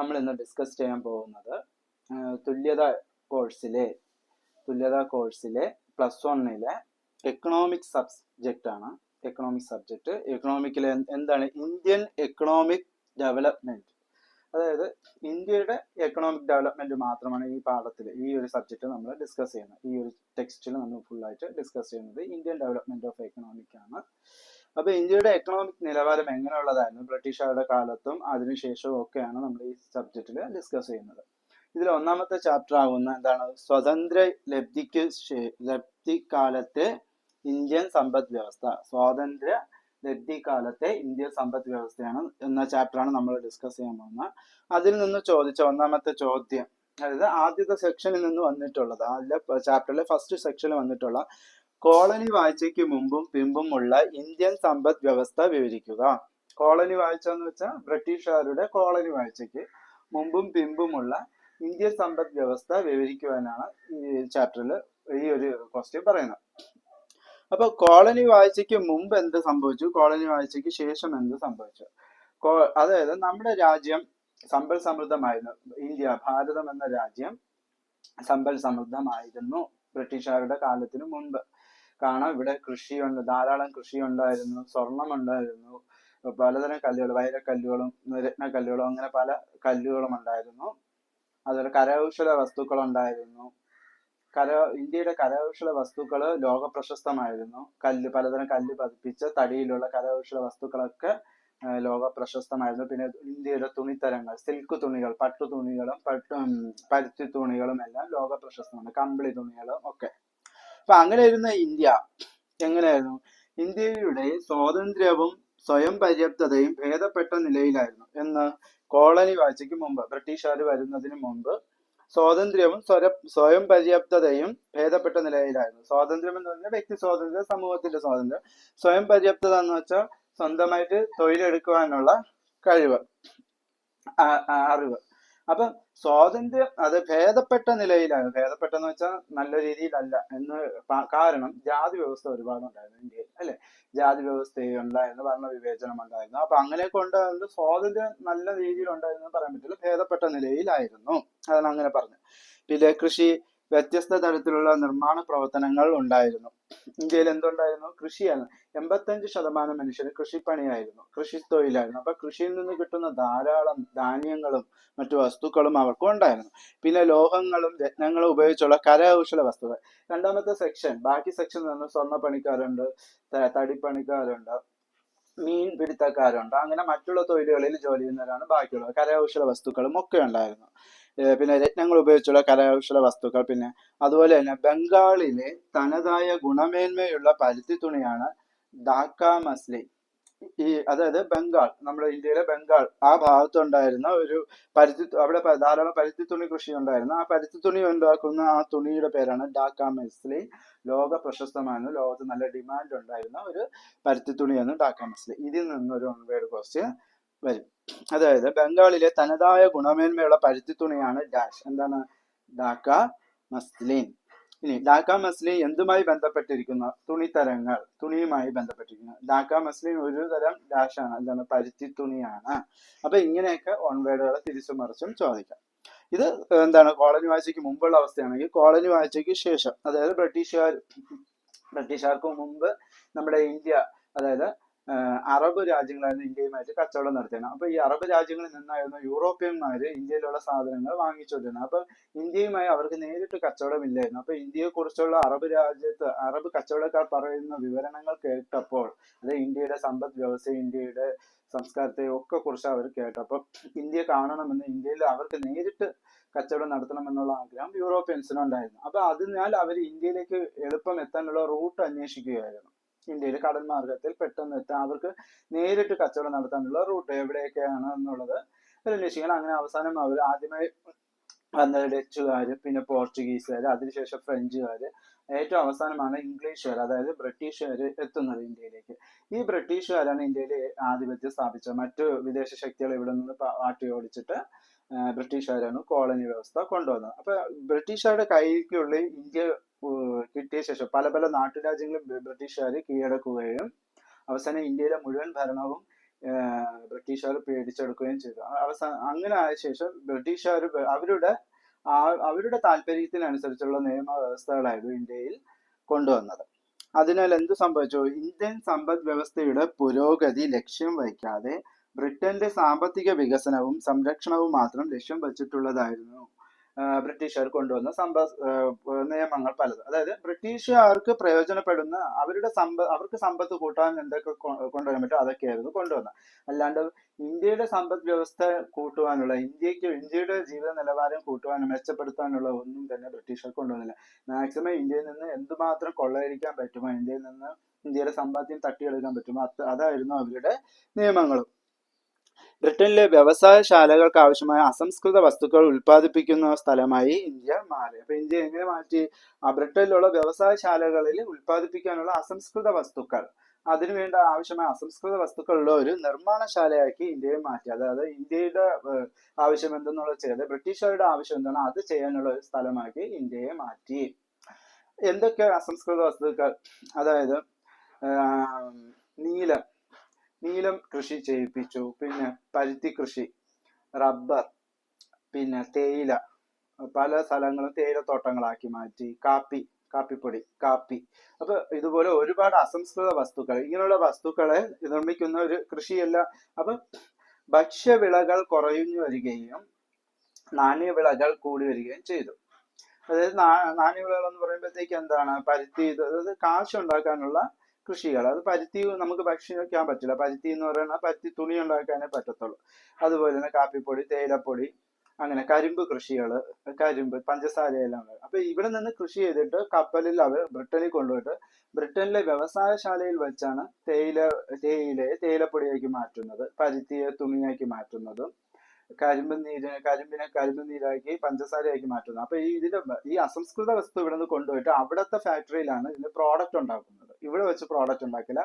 നമ്മൾ ഇന്ന് ഡിസ്കസ് ചെയ്യാൻ പോകുന്നത് തുല്യത കോഴ്സിലെ തുല്യത കോഴ്സിലെ പ്ലസ് വണ്ണിലെ എക്കണോമിക് സബ്ജക്റ്റ് ആണ്. എക്കണോമിക് സബ്ജക്റ്റ് എക്കണോമിക്കിലെ എന്താണ്? ഇന്ത്യൻ എക്കണോമിക് ഡെവലപ്മെന്റ് അതായത് ഇന്ത്യയുടെ എക്കണോമിക് ഡെവലപ്മെന്റ് മാത്രമാണ് ഈ പാഠത്തിൽ ഈ ഒരു സബ്ജക്റ്റ് നമ്മൾ ഡിസ്കസ് ചെയ്യുന്നത്. ഈ ഒരു ടെക്സ്റ്റിൽ നമ്മൾ ഫുൾ ആയിട്ട് ഡിസ്കസ് ചെയ്യുന്നത് ഇന്ത്യൻ ഡെവലപ്മെന്റ് ഓഫ് എക്കണോമിക് ആണ്. അപ്പൊ ഇന്ത്യയുടെ എക്കണോമിക് നിലവാരം എങ്ങനെയുള്ളതായിരുന്നു? ബ്രിട്ടീഷുകാരുടെ കാലത്തും അതിനുശേഷവും ഒക്കെയാണ് നമ്മൾ ഈ സബ്ജക്റ്റിൽ ഡിസ്കസ് ചെയ്യുന്നത്. ഇതിൽ ഒന്നാമത്തെ ചാപ്റ്റർ ആകുന്ന എന്താണ്? സ്വതന്ത്ര ലബ്ധിക്ക് ലബ്ധിക്കാലത്തെ ലബ്ധി കാലത്തെ ഇന്ത്യൻ സമ്പദ് വ്യവസ്ഥ. സ്വാതന്ത്ര്യ ലബ്ധി കാലത്തെ ഇന്ത്യൻ സമ്പദ് വ്യവസ്ഥയാണ് എന്ന ചാപ്റ്ററാണ് നമ്മൾ ഡിസ്കസ് ചെയ്യാൻ പോകുന്നത്. അതിൽ നിന്ന് ചോദിച്ച ഒന്നാമത്തെ ചോദ്യം അതായത് ആദ്യത്തെ സെക്ഷനിൽ നിന്ന് വന്നിട്ടുള്ളത് അതിലെ ചാപ്റ്ററിലെ ഫസ്റ്റ് സെക്ഷനിൽ വന്നിട്ടുള്ള കോളനി വാഴ്ചയ്ക്ക് മുമ്പും പിമ്പുമുള്ള ഇന്ത്യൻ സമ്പദ് വ്യവസ്ഥ വിവരിക്കുക. കോളനി വാഴ്ച എന്ന് വെച്ചാൽ ബ്രിട്ടീഷുകാരുടെ കോളനി വാഴ്ചയ്ക്ക് മുമ്പും പിമ്പുമുള്ള ഇന്ത്യൻ സമ്പദ് വ്യവസ്ഥ വിവരിക്കുവാനാണ് ഈ ചാപ്റ്ററിൽ ഈ ഒരു ക്വസ്റ്റ്യൻ പറയുന്നത്. അപ്പൊ കോളനി വാഴ്ചയ്ക്ക് മുമ്പ് എന്ത് സംഭവിച്ചു? കോളനി വാഴ്ചയ്ക്ക് ശേഷം എന്ത് സംഭവിച്ചു? അതായത് നമ്മുടെ രാജ്യം സമ്പൽ സമൃദ്ധമായിരുന്നു. ഇന്ത്യ ഭാരതം എന്ന രാജ്യം സമ്പൽ സമൃദ്ധമായിരുന്നു ബ്രിട്ടീഷുകാരുടെ കാലത്തിനു മുമ്പ്. കാണാം. ഇവിടെ കൃഷിയുണ്ട്. ധാരാളം കൃഷി ഉണ്ടായിരുന്നു സ്വർണം ഉണ്ടായിരുന്നു പലതരം കല്ലുകൾ വൈരക്കല്ലുകളും രത്നക്കല്ലുകളും അങ്ങനെ പല കല്ലുകളും ഉണ്ടായിരുന്നു. അതുപോലെ കരകൗശല വസ്തുക്കൾ ഉണ്ടായിരുന്നു കര ഇന്ത്യയുടെ കരകൗശല വസ്തുക്കൾ ലോക പ്രശസ്തമായിരുന്നു കല്ല് പലതരം കല്ല് പതിപ്പിച്ച തടിയിലുള്ള കരകൗശല വസ്തുക്കളൊക്കെ ലോക പ്രശസ്തമായിരുന്നു പിന്നെ ഇന്ത്യയുടെ തുണിത്തരങ്ങൾ സിൽക്ക് തുണികൾ പട്ടു തുണികളും പട്ടു പരുത്തി തുണികളും എല്ലാം ലോക പ്രശസ്തമാണ് കമ്പിളി തുണികളും ഒക്കെ. അപ്പൊ അങ്ങനെ ഇന്ത്യ. എങ്ങനെയായിരുന്നു? ഇന്ത്യയുടെ സ്വാതന്ത്ര്യവും സ്വയം പര്യാപ്തതയും ഭേദപ്പെട്ട നിലയിലായിരുന്നു. എന്ന് കോളനി വാഴ്ചയ്ക്ക് മുമ്പ് ബ്രിട്ടീഷുകാർ വരുന്നതിന് മുമ്പ് സ്വാതന്ത്ര്യവും സ്വര സ്വയം പര്യാപ്തതയും ഭേദപ്പെട്ട നിലയിലായിരുന്നു. സ്വാതന്ത്ര്യം എന്ന് പറഞ്ഞാൽ വ്യക്തി സ്വാതന്ത്ര്യം സമൂഹത്തിന്റെ സ്വാതന്ത്ര്യം. സ്വയം പര്യാപ്തത എന്ന് വെച്ചാൽ സ്വന്തമായിട്ട് തൊഴിലെടുക്കുവാനുള്ള കഴിവ് അറിവ്. അപ്പൊ സ്വാതന്ത്ര്യം അത് ഭേദപ്പെട്ട നിലയിലാണ്. ഭേദപ്പെട്ടെന്ന് വെച്ചാൽ നല്ല രീതിയിലല്ല. എന്ന് കാരണം ജാതി വ്യവസ്ഥ ഒരുപാട് ഉണ്ടായിരുന്നു ഇന്ത്യയിൽ അല്ലെ? ജാതി വ്യവസ്ഥ ഉണ്ടായിരുന്നു ഭരണ വിവേചനം ഉണ്ടായിരുന്നു. അപ്പൊ അങ്ങനെ ഉണ്ടായിരുന്നു സ്വാതന്ത്ര്യം നല്ല രീതിയിൽ ഉണ്ടായിരുന്നു പറയാൻ പറ്റില്ല. ഭേദപ്പെട്ട നിലയിലായിരുന്നു. അതാണ് അങ്ങനെ പറഞ്ഞത്. പിന്നെ കൃഷി വ്യത്യസ്ത തരത്തിലുള്ള നിർമ്മാണ പ്രവർത്തനങ്ങൾ ഉണ്ടായിരുന്നു. ഇന്ത്യയിൽ എന്തുണ്ടായിരുന്നു? കൃഷിയാണ്. എൺപത്തഞ്ച് ശതമാനം മനുഷ്യർ കൃഷിപ്പണിയായിരുന്നു. കൃഷി തൊഴിലായിരുന്നു. അപ്പൊ കൃഷിയിൽ നിന്ന് കിട്ടുന്ന ധാരാളം ധാന്യങ്ങളും മറ്റു വസ്തുക്കളും അവർക്കും ഉണ്ടായിരുന്നു. പിന്നെ ലോഹങ്ങളും രത്നങ്ങളും ഉപയോഗിച്ചുള്ള കരകൗശല വസ്തുക്കൾ. രണ്ടാമത്തെ സെക്ഷൻ ബാക്കി സെക്ഷൻ നിന്ന് സ്വർണ പണിക്കാരുണ്ട് തടിപ്പണിക്കാരുണ്ട് മീൻ പിടുത്തക്കാരുണ്ട്. അങ്ങനെ മറ്റുള്ള തൊഴിലുകളിൽ ജോലി ചെയ്യുന്നവരാണ് ബാക്കിയുള്ളത്. കരകൗശല വസ്തുക്കളും ഒക്കെ ഉണ്ടായിരുന്നു. പിന്നെ രത്നങ്ങൾ ഉപയോഗിച്ചുള്ള കരകൗശല വസ്തുക്കൾ പിന്നെ അതുപോലെ തന്നെ ബംഗാളിലെ തനതായ ഗുണമേന്മയുള്ള പരുത്തി തുണിയാണ് ധാക്ക മസ്ലി. ഈ അതായത് ബംഗാൾ നമ്മുടെ ഇന്ത്യയിലെ ബംഗാൾ ആ ഭാഗത്തുണ്ടായിരുന്ന ഒരു പരുത്തി അവിടെ ധാരാളം പരുത്തി തുണി കൃഷി ഉണ്ടായിരുന്നു. ആ പരുത്തി തുണി ഉണ്ടാക്കുന്ന ആ തുണിയുടെ പേരാണ് ഡാക്ക മെസ്ലി. ലോക പ്രശസ്തമായിരുന്നു. ലോകത്ത് നല്ല ഡിമാൻഡ് ഉണ്ടായിരുന്ന ഒരു പരുത്തി തുണിയാണ് ഡാക്ക മെസ്ലി. ഇതിൽ നിന്നൊരു ഒൺവേഡ് ക്വസ്റ്റ്യൻ വരും. അതായത് ബംഗാളിലെ തനതായ ഗുണമേന്മയുള്ള പരുത്തി തുണിയാണ് ഡാഷ്. എന്താണ്? ഡാക്ക മസ്ലിൻ. ഇനി ഡാക്ക മസ്ലിൻ എന്തുമായി ബന്ധപ്പെട്ടിരിക്കുന്ന? തുണിത്തരങ്ങൾ തുണിയുമായി ബന്ധപ്പെട്ടിരിക്കുന്നു. ഡാക്ക മസ്ലിൻ ഒരു തരം ഡാഷ് ആണ്. എന്താണ്? പരുത്തി തുണിയാണ്. അപ്പൊ ഇങ്ങനെയൊക്കെ ഓൺവേഡുകൾ തിരിച്ചു മറിച്ചും ചോദിക്കാം. ഇത് എന്താണ്? കോളനി വാഴ്ചയ്ക്ക് മുമ്പുള്ള അവസ്ഥയാണെങ്കിൽ കോളനി വാഴ്ചയ്ക്ക് ശേഷം അതായത് ബ്രിട്ടീഷുകാർ ബ്രിട്ടീഷുകാർക്ക് മുമ്പ് നമ്മുടെ ഇന്ത്യ അതായത് അറബ് രാജ്യങ്ങളായിരുന്നു ഇന്ത്യയുമായിട്ട് കച്ചവടം നടത്തിയത്. അപ്പൊ ഈ അറബ് രാജ്യങ്ങളിൽ നിന്നായിരുന്നു യൂറോപ്യന്മാര് ഇന്ത്യയിലുള്ള സാധനങ്ങൾ വാങ്ങിച്ചുകൊണ്ടിരുന്നത്. അപ്പൊ ഇന്ത്യയുമായി അവർക്ക് നേരിട്ട് കച്ചവടമില്ലായിരുന്നു. അപ്പൊ ഇന്ത്യയെ കുറിച്ചുള്ള അറബ് രാജ്യത്ത് അറബ് കച്ചവടക്കാർ പറയുന്ന വിവരണങ്ങൾ കേട്ടപ്പോൾ അത് ഇന്ത്യയുടെ സമ്പദ് വ്യവസ്ഥ ഇന്ത്യയുടെ സംസ്കാരത്തെ ഒക്കെ കുറിച്ച് അവർ കേട്ടപ്പോൾ ഇന്ത്യ കാണണമെന്ന് ഇന്ത്യയിൽ അവർക്ക് നേരിട്ട് കച്ചവടം നടത്തണമെന്നുള്ള ആഗ്രഹം യൂറോപ്യൻസിനുണ്ടായിരുന്നു. അപ്പൊ അതിനാൽ അവർ ഇന്ത്യയിലേക്ക് എളുപ്പം എത്താനുള്ള റൂട്ട് അന്വേഷിക്കുകയായിരുന്നു. ഇന്ത്യയിൽ കടൽ മാർഗത്തിൽ പെട്ടെന്ന് എത്താൻ അവർക്ക് നേരിട്ട് കച്ചവടം നടത്താനുള്ള റൂട്ട് എവിടെയൊക്കെയാണ് എന്നുള്ളത്. അന്വേഷിക്കണം. അങ്ങനെ അവസാനം അവർ ആദ്യമായി വന്നത് ഡച്ചുകാർ പിന്നെ പോർച്ചുഗീസുകാർ അതിനുശേഷം ഫ്രഞ്ചുകാർ. ഏറ്റവും അവസാനമാണ് ഇംഗ്ലീഷുകാർ അതായത് ബ്രിട്ടീഷുകാർ എത്തുന്നത് ഇന്ത്യയിലേക്ക്. ഈ ബ്രിട്ടീഷുകാരാണ് ഇന്ത്യയിൽ ആധിപത്യം സ്ഥാപിച്ചത്. മറ്റു വിദേശ ശക്തികൾ ഇവിടെ നിന്ന് ആട്ടി ഓടിച്ചിട്ട് ബ്രിട്ടീഷുകാരാണ് കോളനി വ്യവസ്ഥ കൊണ്ടുവന്നത്. അപ്പൊ ബ്രിട്ടീഷുകാരുടെ കൈക്കുള്ളിൽ ഇന്ത്യ കിട്ടിയ ശേഷം പല പല നാട്ടുരാജ്യങ്ങളും ബ്രിട്ടീഷുകാർ കീഴടക്കുകയും അവസാനം ഇന്ത്യയിലെ മുഴുവൻ ഭരണവും ബ്രിട്ടീഷുകാർ പേടിച്ചെടുക്കുകയും ചെയ്തു. അവസാന അങ്ങനെ ആയ ശേഷം ബ്രിട്ടീഷുകാർ അവരുടെ അവരുടെ താല്പര്യത്തിനനുസരിച്ചുള്ള നിയമവ്യവസ്ഥകളായിരുന്നു ഇന്ത്യയിൽ കൊണ്ടുവന്നത്. അതിനാൽ എന്ത് സംഭവിച്ചു? ഇന്ത്യൻ സമ്പദ് വ്യവസ്ഥയുടെ പുരോഗതി ലക്ഷ്യം വയ്ക്കാതെ ബ്രിട്ടന്റെ സാമ്പത്തിക വികസനവും സംരക്ഷണവും മാത്രം ലക്ഷ്യം വച്ചിട്ടുള്ളതായിരുന്നു. ബ്രിട്ടീഷുകാർ കൊണ്ടുവന്ന സമ്പ നിയമങ്ങൾ പലതും. അതായത് ബ്രിട്ടീഷുകാർക്ക് പ്രയോജനപ്പെടുന്ന അവരുടെ സമ്പ അവർക്ക് സമ്പത്ത് കൂട്ടാൻ എന്തൊക്കെ കൊണ്ടുവരാൻ പറ്റും അതൊക്കെയായിരുന്നു കൊണ്ടുവന്നത്. അല്ലാണ്ട് ഇന്ത്യയുടെ സമ്പദ് വ്യവസ്ഥ കൂട്ടുവാനുള്ള ഇന്ത്യയ്ക്ക് ഇന്ത്യയുടെ ജീവിത നിലവാരം കൂട്ടുവാനും മെച്ചപ്പെടുത്താനുള്ള ഒന്നും തന്നെ ബ്രിട്ടീഷുകാർ കൊണ്ടുവന്നില്ല. മാക്സിമം ഇന്ത്യയിൽ നിന്ന് എന്തുമാത്രം കൊള്ളയടിക്കാൻ പറ്റുമോ ഇന്ത്യയിൽ നിന്ന് ഇന്ത്യയുടെ സമ്പാദ്യം തട്ടിയെടുക്കാൻ പറ്റുമോ അത് അതായിരുന്നു അവരുടെ നിയമങ്ങളും. ബ്രിട്ടനിലെ വ്യവസായശാലകൾക്ക് ആവശ്യമായ അസംസ്കൃത വസ്തുക്കൾ ഉൽപ്പാദിപ്പിക്കുന്ന സ്ഥലമായി ഇന്ത്യ മാറി. അപ്പൊ ഇന്ത്യ എങ്ങനെ മാറ്റി? ആ ബ്രിട്ടനിലുള്ള വ്യവസായശാലകളിൽ ഉൽപ്പാദിപ്പിക്കാനുള്ള അസംസ്കൃത വസ്തുക്കൾ. അതിനുവേണ്ട ആവശ്യമായ അസംസ്കൃത വസ്തുക്കളുള്ള ഒരു നിർമ്മാണശാലയാക്കി ഇന്ത്യയെ മാറ്റി. അതായത് ഇന്ത്യയുടെ ആവശ്യം എന്തെന്നുള്ള ചെയ്ത് ബ്രിട്ടീഷുകാരുടെ ആവശ്യം എന്താണോ? അത് ചെയ്യാനുള്ള ഒരു സ്ഥലമാക്കി ഇന്ത്യയെ മാറ്റി. എന്തൊക്കെ അസംസ്കൃത വസ്തുക്കൾ? അതായത് നീലം. നീലം കൃഷി ചെയ്യിപ്പിച്ചു. പിന്നെ പരുത്തി കൃഷി റബ്ബർ പിന്നെ തേയില പല സ്ഥലങ്ങളും തേയിലത്തോട്ടങ്ങളാക്കി മാറ്റി. കാപ്പി കാപ്പിപ്പൊടി കാപ്പി. അപ്പൊ ഇതുപോലെ ഒരുപാട് അസംസ്കൃത വസ്തുക്കൾ ഇങ്ങനെയുള്ള വസ്തുക്കളെ നിർമ്മിക്കുന്ന ഒരു കൃഷിയല്ല. അപ്പൊ ഭക്ഷ്യവിളകൾ കുറഞ്ഞു വരികയും നാണ്യവിളകൾ കൂടി വരികയും ചെയ്തു. അതായത് നാണ്യവിളകൾ എന്ന് പറയുമ്പോഴത്തേക്ക് എന്താണ്? പരുത്തി അതായത് കാശ് ഉണ്ടാക്കാനുള്ള കൃഷികൾ. അത് പരുത്തി നമുക്ക് ഭക്ഷിക്കാൻ പറ്റില്ല. പരുത്തി എന്ന് പറയുന്നത് പരുത്തി തുണി ഉണ്ടാക്കാനേ പറ്റത്തുള്ളൂ. അതുപോലെ തന്നെ കാപ്പിപ്പൊടി തേയിലപ്പൊടി അങ്ങനെ കരിമ്പ് കൃഷികൾ കരിമ്പ് പഞ്ചസാരയെല്ലാം. അപ്പൊ ഇവിടെ നിന്ന് കൃഷി ചെയ്തിട്ട് കപ്പലിൽ അവർ ബ്രിട്ടനിൽ കൊണ്ടുപോയിട്ട് ബ്രിട്ടനിലെ വ്യവസായശാലയിൽ വെച്ചാണ് തേയില തേയിലയെ തേയിലപ്പൊടിയാക്കി മാറ്റുന്നത് പരുത്തിയെ തുണിയാക്കി മാറ്റുന്നതും കരിമ്പ് നീര് കരിമ്പിനെ കരിമ്പ് നീരാക്കി പഞ്ചസാരയാക്കി മാറ്റുന്നത്. അപ്പൊ ഈ ഇതിന്റെ ഈ അസംസ്കൃത വസ്തു ഇവിടെ നിന്ന് കൊണ്ടുപോയിട്ട് അവിടുത്തെ ഫാക്ടറിയിലാണ് ഇതിന്റെ പ്രോഡക്റ്റ് ഉണ്ടാക്കുന്നത്. ഇവിടെ വെച്ച് പ്രോഡക്റ്റ് ഉണ്ടാക്കില്ല.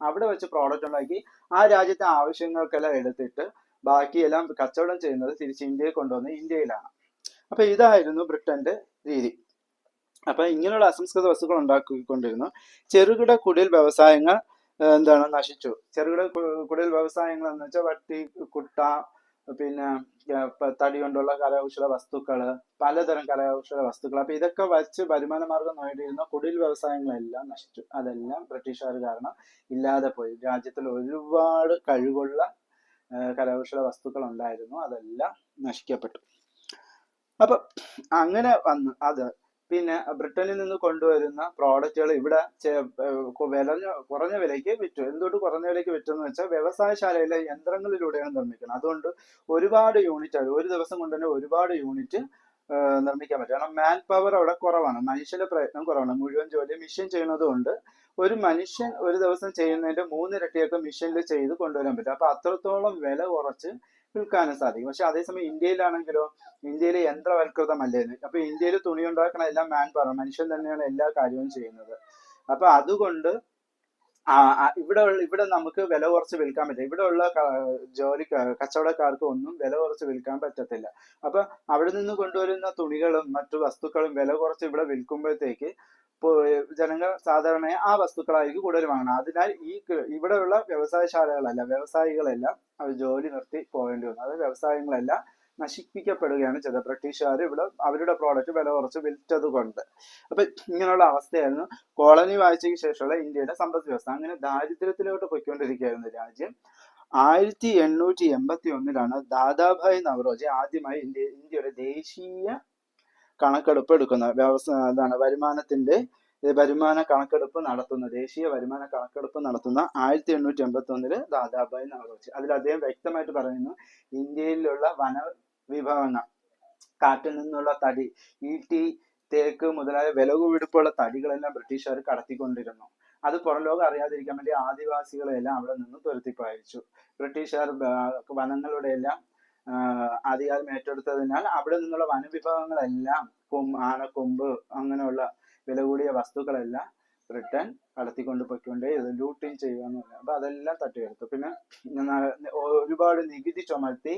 അവിടെ വെച്ച് പ്രോഡക്റ്റ് ഉണ്ടാക്കി ആ രാജ്യത്തെ ആവശ്യങ്ങൾക്കെല്ലാം എടുത്തിട്ട് ബാക്കിയെല്ലാം കച്ചവടം ചെയ്യുന്നത് തിരിച്ച് ഇന്ത്യയിൽ കൊണ്ടുവന്ന് ഇന്ത്യയിലാണ്. അപ്പൊ ഇതായിരുന്നു ബ്രിട്ടന്റെ രീതി. അപ്പൊ ഇങ്ങനെയുള്ള അസംസ്കൃത വസ്തുക്കൾ ഉണ്ടാക്കിക്കൊണ്ടിരുന്നു. ചെറുകിട കുടിൽ വ്യവസായങ്ങൾ എന്താണ് നശിച്ചു. ചെറുകിട കുടിൽ വ്യവസായങ്ങൾ എന്ന് വെച്ചാൽ വട്ടി കുട്ട പിന്നെ തടി കൊണ്ടുള്ള കരകൗശല വസ്തുക്കൾ പലതരം കരകൗശല വസ്തുക്കൾ അപ്പൊ ഇതൊക്കെ വച്ച് വരുമാന മാർഗം നേടിയിരുന്ന. കുടിൽ വ്യവസായങ്ങളെല്ലാം നശിച്ചു. അതെല്ലാം ബ്രിട്ടീഷുകാർ കാരണം ഇല്ലാതെ പോയി. രാജ്യത്തിൽ ഒരുപാട് കഴിവുള്ള കരകൗശല വസ്തുക്കൾ ഉണ്ടായിരുന്നു അതെല്ലാം നശിക്കപ്പെട്ടു. അപ്പൊ അങ്ങനെ വന്ന് അത് പിന്നെ ബ്രിട്ടനിൽ നിന്ന് കൊണ്ടുവരുന്ന പ്രോഡക്റ്റുകൾ ഇവിടെ വിലഞ്ഞ കുറഞ്ഞ വിലയ്ക്ക് വിറ്റു. എന്തുകൊണ്ട് കുറഞ്ഞ വിലയ്ക്ക് വിറ്റു എന്ന് വെച്ചാൽ വ്യവസായശാലയിലെ യന്ത്രങ്ങളിലൂടെയാണ് നിർമ്മിക്കുന്നത്. അതുകൊണ്ട് ഒരുപാട് യൂണിറ്റ് ഒരു ദിവസം കൊണ്ട് തന്നെ ഒരുപാട് യൂണിറ്റ് നിർമ്മിക്കാൻ പറ്റും. കാരണം മാൻ പവർ അവിടെ കുറവാണ്. മനുഷ്യന്റെ പ്രയത്നം കുറവാണ്. മുഴുവൻ ജോലി മെഷീൻ ചെയ്യുന്നത് കൊണ്ട് ഒരു മനുഷ്യൻ ഒരു ദിവസം ചെയ്യുന്നതിന്റെ മൂന്നിരട്ടിയൊക്കെ മെഷീനിൽ ചെയ്ത് കൊണ്ടുവരാൻ പറ്റും. അപ്പൊ അത്രത്തോളം വില കുറച്ച് വിൽക്കാനും സാധിക്കും. പക്ഷെ അതേസമയം ഇന്ത്യയിലാണെങ്കിലോ ഇന്ത്യയിൽ യന്ത്രവൽകൃതമല്ലേ? ഇത്. അപ്പൊ ഇന്ത്യയിൽ തുണി ഉണ്ടാക്കണ എല്ലാം മാൻ പവർ മനുഷ്യൻ തന്നെയാണ് എല്ലാ കാര്യവും ചെയ്യുന്നത്. അപ്പൊ അതുകൊണ്ട് ഇവിടെ ഇവിടെ നമുക്ക് വില കുറച്ച് വിൽക്കാൻ പറ്റില്ല. ഇവിടെ ഉള്ള ജോലി കച്ചവടക്കാർക്ക് ഒന്നും വില കുറച്ച് വിൽക്കാൻ പറ്റത്തില്ല. അപ്പൊ അവിടെ നിന്ന് കൊണ്ടുവരുന്ന തുണികളും മറ്റു വസ്തുക്കളും വില കുറച്ച് ഇവിടെ വിൽക്കുമ്പോഴത്തേക്ക് ജനങ്ങൾ സാധാരണയായി ആ വസ്തുക്കളായിരിക്കും കൂടുതൽ വാങ്ങണം അതിനാൽ ഈ ഇവിടെയുള്ള വ്യവസായശാലകളല്ല വ്യവസായികളെല്ലാം അവർ ജോലി നിർത്തി പോകേണ്ടി വന്നു. അത് വ്യവസായങ്ങളെല്ലാം നശിപ്പിക്കപ്പെടുകയാണ് ചെയ്തത്. ബ്രിട്ടീഷുകാർ ഇവിടെ അവരുടെ പ്രോഡക്റ്റ് വില കുറച്ച് വിൽറ്റത് കൊണ്ട് അപ്പൊ ഇങ്ങനെയുള്ള അവസ്ഥയായിരുന്നു കോളനി വാഴ്ചയ്ക്ക് ശേഷമുള്ള ഇന്ത്യയുടെ സമ്പദ് വ്യവസ്ഥ. അങ്ങനെ ദാരിദ്ര്യത്തിലോട്ട് പൊയ്ക്കൊണ്ടിരിക്കുകയായിരുന്നു രാജ്യം. ആയിരത്തി എണ്ണൂറ്റി എൺപത്തി ഒന്നിലാണ് ദാദാഭായ് നവറോജി ആദ്യമായി ഇന്ത്യ ഇന്ത്യയുടെ ദേശീയ കണക്കെടുപ്പ് എടുക്കുന്നത്. വ്യവസായ എന്താണ് വരുമാനത്തിന്റെ വരുമാന കണക്കെടുപ്പ് നടത്തുന്ന ദേശീയ വരുമാന കണക്കെടുപ്പ് നടത്തുന്ന ആയിരത്തി എണ്ണൂറ്റി എൺപത്തി ഒന്നിൽ ദാദാബായി നവറോജി അതിൽ അദ്ദേഹം വ്യക്തമായിട്ട് പറയുന്നു ഇന്ത്യയിലുള്ള വന വിഭവങ്ങൾ കാട്ടിൽ നിന്നുള്ള തടി ഈട്ടി തേക്ക് മുതലായ വിലകുപിടിപ്പുള്ള തടികളെല്ലാം ബ്രിട്ടീഷുകാർ കടത്തിക്കൊണ്ടിരുന്നു. അത് പുറം ലോകം അറിയാതിരിക്കാൻ വേണ്ടി ആദിവാസികളെല്ലാം അവിടെ നിന്ന് തുരത്തിപ്പയച്ചു ബ്രിട്ടീഷുകാർ വനങ്ങളുടെ എല്ലാം അധികാരം ഏറ്റെടുത്തതിനാൽ അവിടെ നിന്നുള്ള വനവിഭവങ്ങളെല്ലാം കൊമ്പ് അങ്ങനെയുള്ള വില കൂടിയ വസ്തുക്കളെല്ലാം ബ്രിട്ടൻ കടത്തിക്കൊണ്ട് പൊയ്ക്കൊണ്ടേ ലൂട്ടിങ് ചെയ്യുക എന്ന് പറഞ്ഞു അപ്പൊ അതെല്ലാം തട്ടിയെടുത്തു. പിന്നെ ഒരുപാട് നികുതി ചുമത്തി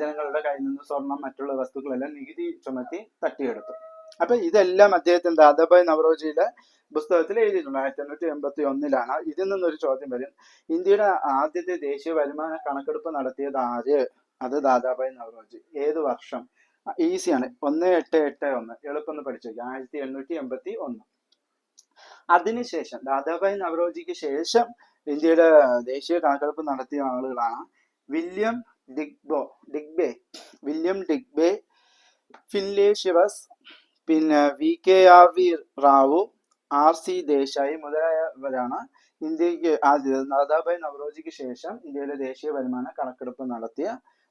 ജനങ്ങളുടെ കയ്യിൽ നിന്ന് സ്വർണം മറ്റുള്ള വസ്തുക്കളെല്ലാം നികുതി ചുമത്തി തട്ടിയെടുത്തു. അപ്പൊ ഇതെല്ലാം അദ്ദേഹത്തിന് ദാദാഭായ് നവറോജിയുടെ പുസ്തകത്തിൽ എഴുതിയിട്ടുണ്ട്. ആയിരത്തി എണ്ണൂറ്റി എൺപത്തി ഒന്നിലാണ് ഇതിൽ നിന്നൊരു ചോദ്യം വരും. ഇന്ത്യയുടെ ആദ്യത്തെ ദേശീയ വരുമാന കണക്കെടുപ്പ് നടത്തിയത് ആര്? അത് ദാദാഭായ് നവറോജി. ഏത് വർഷം? ഈസിയാണ്. ഒന്ന് എട്ട് എട്ട് ഒന്ന്. എളുപ്പം പഠിച്ചു ആയിരത്തി എണ്ണൂറ്റി എൺപത്തി ഒന്ന്. അതിനുശേഷം ദാദാഭായ് നവറോജിക്ക് ശേഷം ഇന്ത്യയുടെ ദേശീയ കണക്കെടുപ്പ് നടത്തിയ ആളുകളാണ് William Digby Digby. William Digby Findlay ശിവസ് പിന്നെ V K R V Rao R C Desai മുതലായവരാണ് ഇന്ത്യയ്ക്ക് ദാദാഭായ് നവറോജിക്ക് ശേഷം ഇന്ത്യയിലെ ദേശീയ വരുമാന കണക്കെടുപ്പ് നടത്തിയ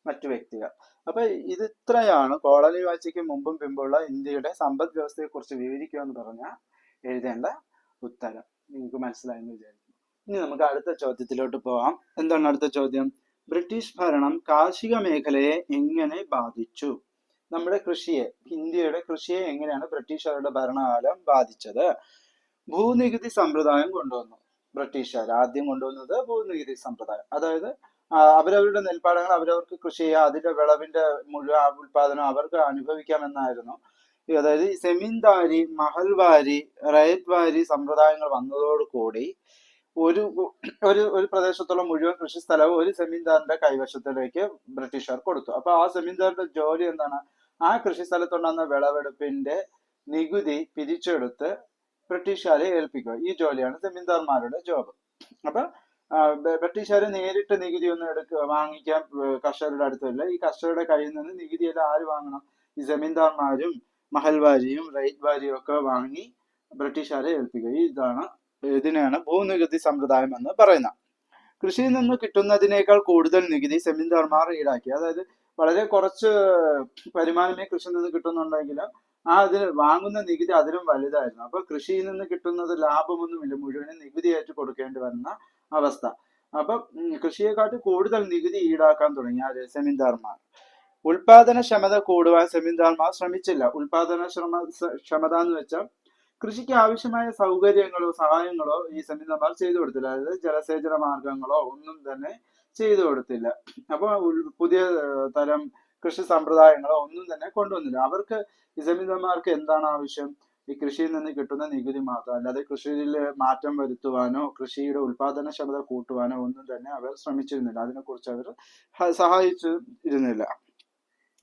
മറ്റു വ്യക്തികൾ. അപ്പൊ ഇത് ഇത്രയാണ്. കോളനി വാഴ്ചയ്ക്ക് മുമ്പും പിമ്പുള്ള ഇന്ത്യയുടെ സമ്പദ് വ്യവസ്ഥയെ കുറിച്ച് വിവരിക്കുക എന്ന് പറഞ്ഞ എഴുതേണ്ട ഉത്തരം. നിങ്ങൾക്ക് മനസ്സിലായെന്ന് വിചാരിക്കുന്നു. ഇനി നമുക്ക് അടുത്ത ചോദ്യത്തിലോട്ട് പോവാം. എന്താണ് അടുത്ത ചോദ്യം? ബ്രിട്ടീഷ് ഭരണം കാർഷിക മേഖലയെ എങ്ങനെ ബാധിച്ചു? നമ്മുടെ കൃഷിയെ ഇന്ത്യയുടെ കൃഷിയെ എങ്ങനെയാണ് ബ്രിട്ടീഷുകാരുടെ ഭരണകാലം ബാധിച്ചത്? ഭൂനികുതി സമ്പ്രദായം കൊണ്ടുവന്നു. ബ്രിട്ടീഷുകാർ ആദ്യം കൊണ്ടുവന്നത് ഭൂനികുതി സമ്പ്രദായം. അതായത് അവരവരുടെ നെൽപ്പാടങ്ങൾ അവരവർക്ക് കൃഷി ചെയ്യുക അതിന്റെ വിളവിന്റെ മുഴുവൻ ഉൽപാദനം അവർക്ക് അനുഭവിക്കാമെന്നായിരുന്നു. അതായത് സെമീൻദാരി മഹൽവാരി റയത്വാരി വാരി സമ്പ്രദായങ്ങൾ വന്നതോടുകൂടി ഒരു ഒരു ഒരു പ്രദേശത്തുള്ള മുഴുവൻ കൃഷി സ്ഥലവും ഒരു സെമീൻദാറിന്റെ കൈവശത്തിലേക്ക് ബ്രിട്ടീഷുകാർ കൊടുത്തു. അപ്പൊ ആ സെമീൻദാറിന്റെ ജോലി എന്താണ്? ആ കൃഷി സ്ഥലത്തുണ്ടാകുന്ന വിളവെടുപ്പിന്റെ നികുതി പിരിച്ചെടുത്ത് ബ്രിട്ടീഷുകാരെ ഏൽപ്പിക്കുക. ഈ ജോലിയാണ് സെമീൻദാർമാരുടെ ജോബ്. അപ്പൊ ബ്രിട്ടീഷുകാർ നേരിട്ട് നികുതി ഒന്നും എടുക്കുക വാങ്ങിക്കാൻ കർഷകരുടെ അടുത്തല്ല. ഈ കർഷകരുടെ കയ്യിൽ നിന്ന് നികുതി എല്ലാം ആര് വാങ്ങണം? ഈ ജമീന്ദാർമാരും മഹൽവാരിയും റൈറ്റ്വാരിയും ഒക്കെ വാങ്ങി ബ്രിട്ടീഷുകാരെ ഏൽപ്പിക്കുക. ഇതാണ് ഇതിനെയാണ് ഭൂനികുതി സമ്പ്രദായം എന്ന് പറയുന്നത്. കൃഷിയിൽ നിന്ന് കിട്ടുന്നതിനേക്കാൾ കൂടുതൽ നികുതി സെമിന്ദാർമാർ ഈടാക്കി. അതായത് വളരെ കുറച്ച് വരുമാനമേ കൃഷിയിൽ നിന്ന് കിട്ടുന്നുണ്ടെങ്കിലും ആ അതിൽ വാങ്ങുന്ന നികുതി അതിലും വലുതായിരുന്നു. അപ്പൊ കൃഷിയിൽ നിന്ന് കിട്ടുന്നത് ലാഭമൊന്നുമില്ല. മുഴുവനും നികുതിയായിട്ട് കൊടുക്കേണ്ടി വരുന്ന അവസ്ഥ. അപ്പൊ കൃഷിയെക്കാട്ടിൽ കൂടുതൽ നികുതി ഈടാക്കാൻ തുടങ്ങിയ സെമീന്ദാർമാർ. ഉൽപാദനക്ഷമത കൂടുവാൻ സെമിന്ദാർമാർ ശ്രമിച്ചില്ല. ഉൽപാദന ശ്രമ ക്ഷമത എന്ന് വെച്ചാൽ കൃഷിക്ക് ആവശ്യമായ സൗകര്യങ്ങളോ സഹായങ്ങളോ ഈ സെമിന്ദാർമാർ ചെയ്തു കൊടുത്തില്ല. അതായത് ജലസേചന മാർഗങ്ങളോ ഒന്നും തന്നെ ചെയ്തു കൊടുത്തില്ല. അപ്പൊ പുതിയ തരം കൃഷി സമ്പ്രദായങ്ങളോ ഒന്നും തന്നെ കൊണ്ടുവന്നില്ല. അവർക്ക് ഈ സെമിന്ദാർമാർക്ക് എന്താണ് ആവശ്യം? ഈ കൃഷിയിൽ നിന്ന് കിട്ടുന്ന നികുതി മാത്രം. അല്ലാതെ കൃഷിയിൽ മാറ്റം വരുത്തുവാനോ കൃഷിയുടെ ഉൽപാദനക്ഷമത കൂട്ടുവാനോ ഒന്നും തന്നെ അവർ ശ്രമിച്ചിരുന്നില്ല. അതിനെക്കുറിച്ച് അവർ സഹായിച്ചു ഇരുന്നില്ല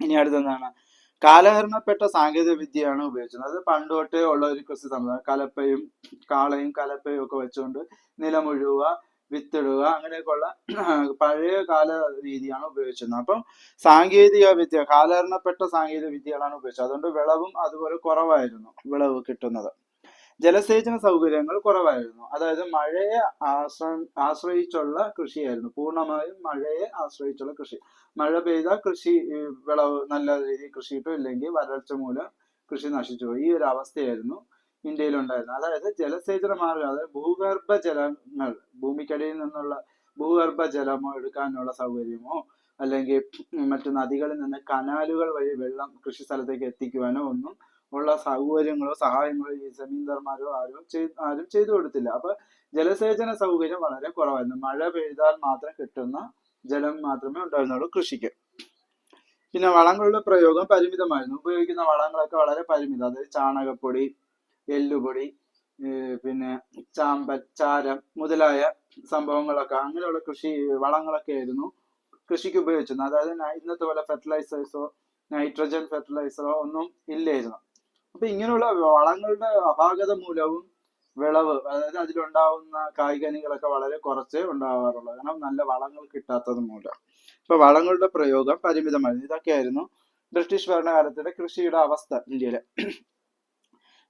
ഇനി അടുത്തെന്താണ്? കാലഹരണപ്പെട്ട സാങ്കേതിക വിദ്യയാണ് ഉപയോഗിച്ചത് അത് പണ്ട് തൊട്ടേ ഉള്ള ഒരു കൃഷി സമ്പ്രദായം. കലപ്പയും കാളയും കലപ്പയും ഒക്കെ വെച്ചുകൊണ്ട് നിലമുഴുക വിത്തിടുക അങ്ങനെയൊക്കെയുള്ള പഴയ കാല രീതിയാണ് ഉപയോഗിച്ചിരുന്നത്. അപ്പം സാങ്കേതിക വിദ്യ കാലഹരണപ്പെട്ട സാങ്കേതിക വിദ്യകളാണ് ഉപയോഗിച്ചത്. അതുകൊണ്ട് വിളവും അതുപോലെ കുറവായിരുന്നു വിളവ് കിട്ടുന്നത്. ജലസേചന സൗകര്യങ്ങൾ കുറവായിരുന്നു. അതായത് മഴയെ ആശ്ര ആശ്രയിച്ചുള്ള കൃഷിയായിരുന്നു. പൂർണമായും മഴയെ ആശ്രയിച്ചുള്ള കൃഷി. മഴ പെയ്താൽ കൃഷി വിളവ് നല്ല രീതിയിൽ കൃഷി ഇല്ലെങ്കിൽ വരൾച്ച മൂലം കൃഷി നശിച്ചു ഈ ഒരു അവസ്ഥയായിരുന്നു ഇന്ത്യയിൽ ഉണ്ടായിരുന്നു അതായത് ജലസേചന മാർഗം അതായത് ഭൂഗർഭ ജലങ്ങൾ ഭൂമിക്കടിയിൽ നിന്നുള്ള ഭൂഗർഭ ജലമോ എടുക്കാനുള്ള സൗകര്യമോ അല്ലെങ്കിൽ മറ്റു നദികളിൽ നിന്ന് കനാലുകൾ വഴി വെള്ളം കൃഷി സ്ഥലത്തേക്ക് എത്തിക്കുവാനോ ഒന്നും ഉള്ള സൗകര്യങ്ങളോ സഹായങ്ങളോ ഈ ജമീന്ദാർമാരോ ആരും ചെയ് ആരും ചെയ്തു കൊടുത്തില്ല. അപ്പൊ ജലസേചന സൗകര്യം വളരെ കുറവായിരുന്നു. മഴ പെയ്താൽ മാത്രം കിട്ടുന്ന ജലം മാത്രമേ ഉണ്ടായിരുന്നുള്ളൂ കൃഷിക്ക്. പിന്നെ വളങ്ങളുടെ പ്രയോഗം പരിമിതമായിരുന്നു. ഉപയോഗിക്കുന്ന വളങ്ങളൊക്കെ വളരെ പരിമിതം. അതായത് ചാണകപ്പൊടി എല്ലുപൊടി പിന്നെ ചാമ്പൽ ചാരം മുതലായ സംഭവങ്ങളൊക്കെ അങ്ങനെയുള്ള കൃഷി വളങ്ങളൊക്കെ ആയിരുന്നു കൃഷിക്ക് ഉപയോഗിച്ചിരുന്നത്. അതായത് ഇന്നത്തെ പോലെ ഫെർട്ടിലൈസേഴ്സോ നൈട്രജൻ ഫെർട്ടിലൈസറോ ഒന്നും ഇല്ലായിരുന്നു. അപ്പൊ ഇങ്ങനെയുള്ള വളങ്ങളുടെ അപാകത മൂലവും വിളവ് അതായത് അതിലുണ്ടാവുന്ന കായ്കനികളൊക്കെ വളരെ കുറച്ചേ ഉണ്ടാവാറുള്ളൂ. കാരണം നല്ല വളങ്ങൾ കിട്ടാത്തത് മൂലം. ഇപ്പൊ വളങ്ങളുടെ പ്രയോഗം പരിമിതമായിരുന്നു. ഇതൊക്കെയായിരുന്നു ബ്രിട്ടീഷ് ഭരണകാലത്തിന്റെ കൃഷിയുടെ അവസ്ഥ ഇന്ത്യയിലെ.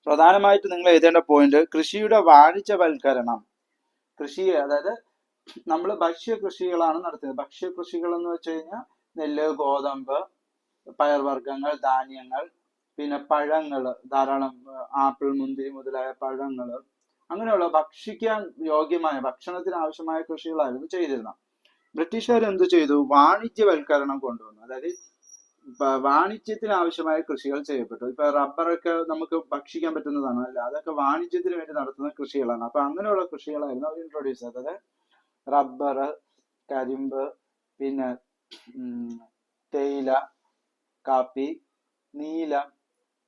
പ്രധാനമായിട്ട് നിങ്ങൾ എഴുതേണ്ട പോയിന്റ് കൃഷിയുടെ വാണിജ്യവൽക്കരണം. കൃഷി അതായത് നമ്മൾ ഭക്ഷ്യ കൃഷികളാണ് നടത്തുന്നത്. ഭക്ഷ്യ കൃഷികൾ എന്ന് വെച്ച് കഴിഞ്ഞാൽ നെല്ല് ഗോതമ്പ് പയർവർഗങ്ങൾ ധാന്യങ്ങൾ പിന്നെ പഴങ്ങൾ ധാരാളം ആപ്പിൾ മുന്തിരി മുതലായ പഴങ്ങൾ അങ്ങനെയുള്ള ഭക്ഷിക്കാൻ യോഗ്യമായ ഭക്ഷണത്തിന് ആവശ്യമായ കൃഷികളായിരുന്നു ചെയ്തിരുന്നത്. ബ്രിട്ടീഷുകാർ എന്ത് ചെയ്തു? വാണിജ്യവൽക്കരണം കൊണ്ടുവന്നു. അതായത് വാണിജ്യത്തിന് ആവശ്യമായ കൃഷികൾ ചെയ്യപ്പെട്ടു. ഇപ്പൊ റബ്ബറൊക്കെ നമുക്ക് ഭക്ഷിക്കാൻ പറ്റുന്നതാണ്. അല്ല അതൊക്കെ വാണിജ്യത്തിന് വേണ്ടി നടത്തുന്ന കൃഷികളാണ്. അപ്പൊ അങ്ങനെയുള്ള കൃഷികളായിരുന്നു അവർ ഇൻട്രൊഡ്യൂസ് ചെയ്തത്. റബ്ബർ കരിമ്പ് പിന്നെ തേയില കാപ്പി നീല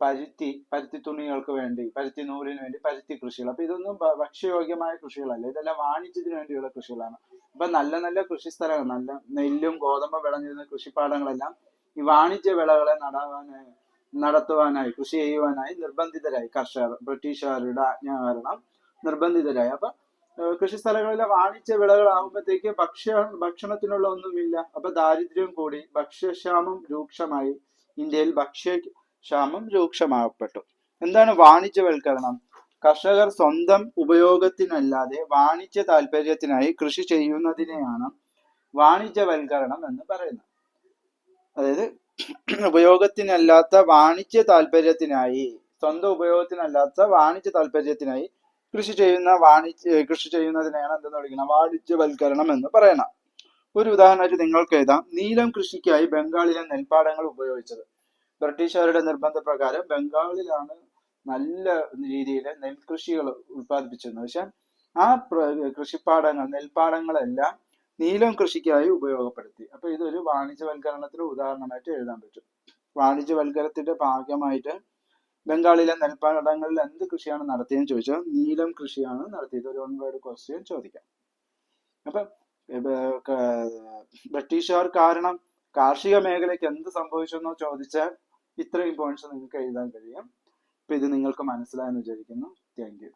പരുത്തി പരുത്തി തുണികൾക്ക് വേണ്ടി പരുത്തി നൂലിന് വേണ്ടി പരുത്തി കൃഷികൾ. അപ്പൊ ഇതൊന്നും ഭക്ഷ്യയോഗ്യമായ കൃഷികളല്ല. ഇതെല്ലാം വാണിജ്യത്തിന് വേണ്ടിയുള്ള കൃഷികളാണ്. അപ്പൊ നല്ല നല്ല കൃഷി സ്ഥലങ്ങൾ നല്ല നെല്ലും ഗോതമ്പും വിളഞ്ഞിരുന്ന കൃഷിപ്പാടങ്ങളെല്ലാം ഈ വാണിജ്യ വിളകളെ നടാനായി നടത്തുവാനായി കൃഷി ചെയ്യുവാനായി നിർബന്ധിതരായി. കർഷകർ ബ്രിട്ടീഷുകാരുടെ ആജ്ഞ കാരണം നിർബന്ധിതരായി. അപ്പൊ കൃഷി സ്ഥലങ്ങളിലെ വാണിജ്യ വിളകളാകുമ്പോഴത്തേക്ക് ഭക്ഷ്യ ഭക്ഷണത്തിനുള്ള ഒന്നുമില്ല. അപ്പൊ ദാരിദ്ര്യം കൂടി ഭക്ഷ്യക്ഷാമം രൂക്ഷമായി. ഇന്ത്യയിൽ ഭക്ഷ്യക്ഷാമം രൂക്ഷമാകപ്പെട്ടു എന്താണ് വാണിജ്യവൽക്കരണം? കർഷകർ സ്വന്തം ഉപയോഗത്തിനല്ലാതെ വാണിജ്യ താല്പര്യത്തിനായി കൃഷി ചെയ്യുന്നതിനെയാണ് വാണിജ്യവൽക്കരണം എന്ന് പറയുന്നത്. അതായത് ഉപയോഗത്തിനല്ലാത്ത വാണിജ്യ താല്പര്യത്തിനായി സ്വന്തം ഉപയോഗത്തിനല്ലാത്ത വാണിജ്യ താല്പര്യത്തിനായി കൃഷി ചെയ്യുന്ന വാണിജ്യ കൃഷി ചെയ്യുന്നതിനെയാണ് എന്തെന്ന് വിളിക്കണം വാണിജ്യവൽക്കരണം എന്ന് പറയണം. ഒരു ഉദാഹരണമായിട്ട് നിങ്ങൾക്ക് എഴുതാം. നീലം കൃഷിക്കായി ബംഗാളിലെ നെൽപ്പാടങ്ങൾ ഉപയോഗിച്ചത്. ബ്രിട്ടീഷുകാരുടെ നിർബന്ധപ്രകാരം ബംഗാളിലാണ് നല്ല രീതിയിൽ നെൽകൃഷികൾ ഉത്പാദിപ്പിച്ചിരുന്നത്. പക്ഷെ ആ കൃഷിപ്പാടങ്ങൾ നെൽപ്പാടങ്ങളെല്ലാം നീലം കൃഷിക്കായി ഉപയോഗപ്പെടുത്തി. അപ്പൊ ഇതൊരു വാണിജ്യവൽക്കരണത്തിന് ഉദാഹരണമായിട്ട് എഴുതാൻ പറ്റും. വാണിജ്യവൽക്കരണത്തിന്റെ ഭാഗമായിട്ട് ബംഗാളിലെ നെൽപ്പാടങ്ങളിൽ എന്ത് കൃഷിയാണ് നടത്തിയെന്ന് ചോദിച്ചാൽ നീലം കൃഷിയാണ് നടത്തിയത്. ഒരു വേർഡ് ക്വസ്റ്റ്യൻ ചോദിക്കാം. അപ്പൊ ബ്രിട്ടീഷുകാർ കാരണം കാർഷിക മേഖലയ്ക്ക് എന്ത് സംഭവിച്ചെന്നോ ചോദിച്ചാൽ ഇത്രയും പോയിന്റ്സ് നിങ്ങൾക്ക് എഴുതാൻ കഴിയും. അപ്പൊ ഇത് നിങ്ങൾക്ക് മനസ്സിലായെന്ന് വിചാരിക്കുന്നു. Thank you